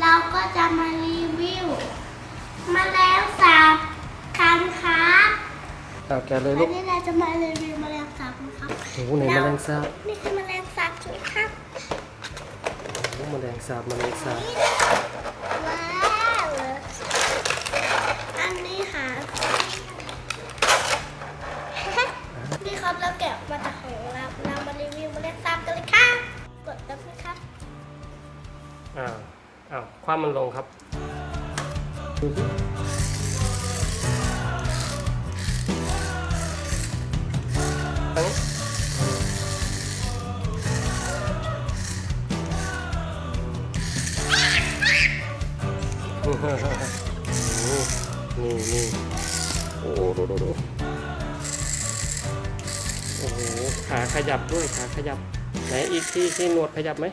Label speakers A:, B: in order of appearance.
A: เราก็จะมารีวิวแมลงสาบคันครับ
B: เอาแกะเลย
A: วั
B: ลู
A: น
B: ก
A: นี้เราจะมารีวิวแมลงสาบนะครับ
B: โอ้โหไหนแมลงสาบ
A: นี่คือแมลงสาบใช่ไหมครับ
B: โอ้แมลงสาบแมลงสาบ
A: ว้าวอันนี้ค่ะ นี่ครับเราแกะมาจากของเรา
B: อ้าวอ้าวความมันลงครับอันนี้นี่นี่โอ้ดูดูดูโอ้โหขาขยับด้วยขาขยับไหนอีกที่ที่หนวดขยับไหม